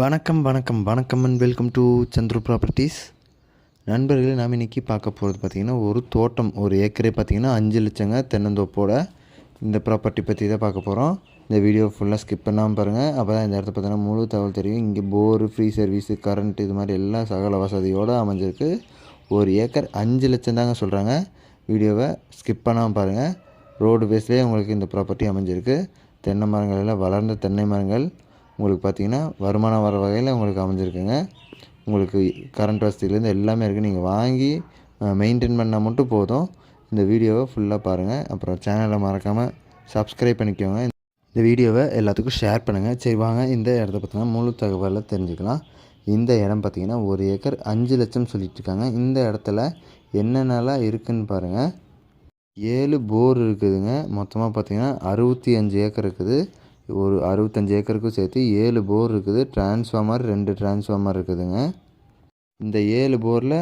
வணக்கம் வணக்கம் வணக்கம் and welcome to Chandru properties நண்பர்களே நாம் இன்றைக்கி பார்க்க போகிறது பார்த்திங்கன்னா ஒரு தோட்டம் ஒரு ஏக்கரே பார்த்திங்கன்னா அஞ்சு லட்சங்க தென்னந்தோப்போட இந்த ப்ராப்பர்ட்டி பற்றி தான் பார்க்க போகிறோம் இந்த வீடியோ ஃபுல்லாக ஸ்கிப் பண்ணாமல் பாருங்கள் அப்போ தான் இந்த இடத்த பார்த்தீங்கன்னா முழு தகவல் தெரியும். இங்கே போரு ஃப்ரீ சர்வீஸு கரண்ட் இது மாதிரி எல்லா சகல வசதியோடு அமைஞ்சிருக்கு. ஒரு ஏக்கர் அஞ்சு லட்சம் தாங்க சொல்கிறாங்க வீடியோவை ஸ்கிப் பண்ணாமல் பாருங்கள் ரோடு பேஸ்லேயே உங்களுக்கு இந்த ப்ராப்பர்ட்டி அமைஞ்சிருக்கு. தென்னை மரங்கள் எல்லாம் வளர்ந்த தென்னை மரங்கள். உங்களுக்கு பார்த்தீங்கன்னா வருமானம் வர வகையில் உங்களுக்கு அமைஞ்சிருக்குங்க. உங்களுக்கு கரண்ட் வசதியிலேருந்து எல்லாமே இருக்குது நீங்கள் வாங்கி மெயின்டைன் பண்ணால் மட்டும் போதும். இந்த வீடியோவை ஃபுல்லாக பாருங்கள் அப்புறம் சேனலை மறக்காமல் சப்ஸ்கிரைப் பண்ணிக்கோங்க. இந்த வீடியோவை எல்லாத்துக்கும் ஷேர் பண்ணுங்கள் சரி வாங்க. இந்த இடத்த பார்த்தீங்கன்னா முழு தகவலை தெரிஞ்சுக்கலாம். இந்த இடம் பார்த்தீங்கன்னா ஒரு ஏக்கர் அஞ்சு லட்சம் சொல்லிட்டுருக்காங்க இந்த இடத்துல என்னென்னலாம் இருக்குதுன்னு பாருங்கள் ஏழு போர் இருக்குதுங்க. மொத்தமாக பார்த்தீங்கன்னா அறுபத்தி அஞ்சு ஏக்கர் இருக்குது. ஒரு அறுபத்தஞ்சு ஏக்கருக்கும் சேர்த்து ஏழு போர் இருக்குது. டிரான்ஸ்ஃபார்மர் ரெண்டு டிரான்ஸ்ஃபார்மர் இருக்குதுங்க. இந்த ஏழு போரில்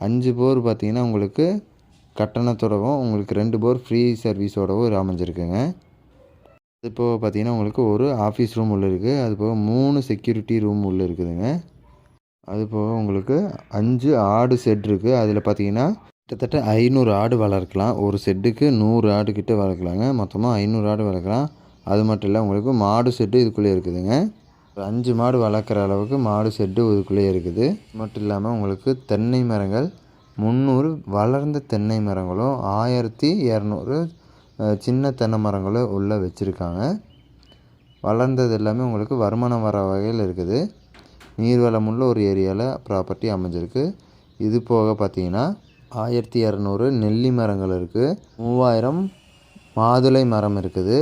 அஞ்சு போர் பார்த்தீங்கன்னா உங்களுக்கு கட்டணத்தோடவும் உங்களுக்கு ரெண்டு போர் ஃப்ரீ சர்வீஸோடவும் அமைஞ்சிருக்குங்க. அது போக பார்த்தீங்கன்னா உங்களுக்கு ஒரு ஆஃபீஸ் ரூம் உள்ளே இருக்குது அது போக மூணு செக்யூரிட்டி ரூம் உள்ளே இருக்குதுங்க. அது போக உங்களுக்கு அஞ்சு ஆடு செட் இருக்குது அதில் பார்த்தீங்கன்னா கிட்டத்தட்ட ஐநூறு ஆடு வளர்க்கலாம். ஒரு செட்டுக்கு நூறு ஆடு கிட்டே வளர்க்கலாங்க. மொத்தமாக ஐநூறு ஆடு வளர்க்கலாம். அது மட்டும் இல்லை உங்களுக்கு மாடு செட்டு இதுக்குள்ளே இருக்குதுங்க. ஒரு அஞ்சு மாடு வளர்க்குற அளவுக்கு மாடு செட்டு இதுக்குள்ளே இருக்குது. மட்டும் இல்லாமல் உங்களுக்கு தென்னை மரங்கள் முந்நூறு வளர்ந்த தென்னை மரங்களும் ஆயிரத்தி இரநூறு சின்ன தென்னை மரங்களும் உள்ளே வச்சுருக்காங்க. வளர்ந்தது எல்லாமே உங்களுக்கு வருமானம் வர வகையில் இருக்குது. நீர்வளம் உள்ள ஒரு ஏரியாவில் ப்ராப்பர்ட்டி அமைஞ்சிருக்கு. இது போக பார்த்தீங்கன்னா ஆயிரத்தி இரநூறு நெல்லி மரங்கள் இருக்குது மூவாயிரம் மாதுளை மரம் இருக்குது.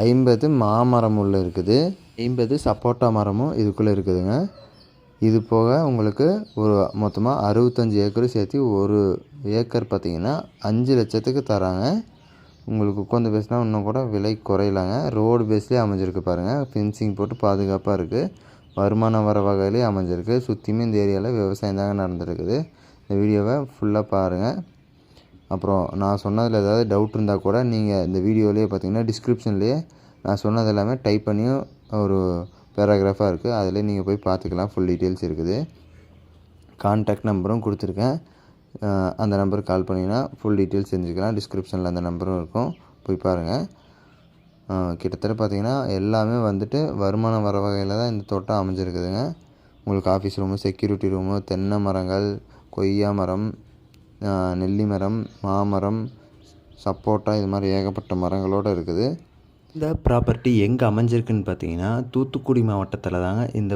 ஐம்பது மாமரம் உள்ள இருக்குது. ஐம்பது சப்போட்டா மரமும் இதுக்குள்ளே இருக்குதுங்க. இது போக உங்களுக்கு ஒரு மொத்தமாக அறுபத்தஞ்சி ஏக்கரும் சேர்த்து ஒரு ஏக்கர் பார்த்திங்கன்னா அஞ்சு லட்சத்துக்கு தராங்க. உங்களுக்கு உட்காந்து பேசினா இன்னும் கூட விலை குறையலாங்க. ரோடு பேஸ்லேயே அமைஞ்சிருக்கு பாருங்கள் ஃபென்சிங் போட்டு பாதுகாப்பாக இருக்குது வருமானம் வர வகையிலே அமைஞ்சிருக்கு. சுற்றியுமே இந்த ஏரியாவில் விவசாயம் தாங்க நடந்துருக்குது. இந்த வீடியோவை ஃபுல்லாக பாருங்கள் அப்புறம் நான் சொன்னதில் ஏதாவது டவுட் இருந்தால் கூட நீங்கள் இந்த வீடியோலேயே பார்த்தீங்கன்னா டிஸ்கிரிப்ஷன்லேயே நான் சொன்னது எல்லாமே டைப் பண்ணியும் ஒரு பேராகிராஃபாக இருக்குது அதில் நீங்கள் போய் பார்த்துக்கலாம் ஃபுல் டீட்டெயில்ஸ் இருக்குது. கான்டாக்ட் நம்பரும் கொடுத்துருக்கேன். அந்த நம்பருக்கு கால் பண்ணிங்கன்னா ஃபுல் டீட்டெயில்ஸ் தெரிஞ்சுக்கலாம். டிஸ்கிரிப்ஷனில் அந்த நம்பரும் இருக்கும். போய் பாருங்கள் கிட்டத்தட்ட பார்த்தீங்கன்னா எல்லாமே வந்துட்டு வருமானம் வர வகையில் தான் இந்த தோட்டம் அமைஞ்சிருக்குதுங்க. உங்களுக்கு ஆஃபீஸ் ரூமு செக்யூரிட்டி ரூமு தென்னை மரங்கள் கொய்யா மரம் நெல்லி மரம் மாமரம் சப்போட்டா இது மாதிரி ஏகப்பட்ட மரங்களோடு இருக்குது. இந்த ப்ராப்பர்ட்டி எங்கே அமைஞ்சிருக்குன்னு பார்த்தீங்கன்னா தூத்துக்குடி மாவட்டத்தில் தாங்க இந்த